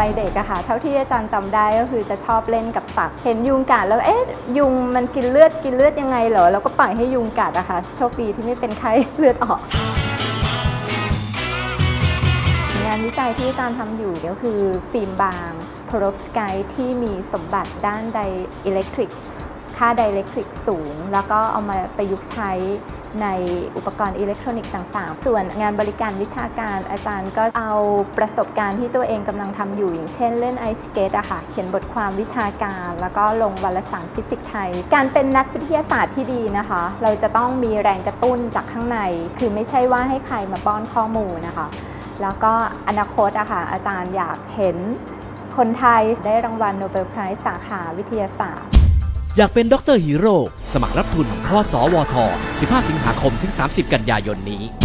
วัยเด็กอะค่ะ เท่าที่อาจารย์จำได้ก็คือจะชอบเล่นกับสัตว์เห็นยุงกัดแล้วเอ๊ะยุงมันกินเลือดกินเลือดยังไงเหรอแล้วก็ปล่อยให้ยุงกัดอะค่ะโชคดีที่ไม่เป็นไข้เลือดออก งานวิจัยที่อาจารย์ทำอยู่ก็คือฟิล์มบางโพรสกายที่มีสมบัติด้านไดอิเล็กทริก ค่าไดอิเล็กทริกสูง แล้วก็เอามาประยุกต์ใช้ในอุปกรณ์อิเล็กทรอนิกส์ต่างๆ ส่วนงานบริการวิชาการอาจารย์ก็เอาประสบการณ์ที่ตัวเองกำลังทำอยู่ อย่างเช่นเล่นไอสเกตอะค่ะ เขียนบทความวิชาการ แล้วก็ลงวารสารฟิสิกส์ไทย การเป็นนักวิทยาศาสตร์ที่ดีนะคะ เราจะต้องมีแรงกระตุ้นจากข้างใน คือไม่ใช่ว่าให้ใครมาป้อนข้อมูลนะคะ แล้วก็อนาคตอะค่ะอาจารย์อยากเห็นคนไทยได้รางวัลโนเบลไพรส์สาขาวิทยาศาสตร์ อยากเป็นด็อกเตอร์ฮีโร่สมัครรับทุนพสวท 15 สิงหาคมถึง 30 กันยายนนี้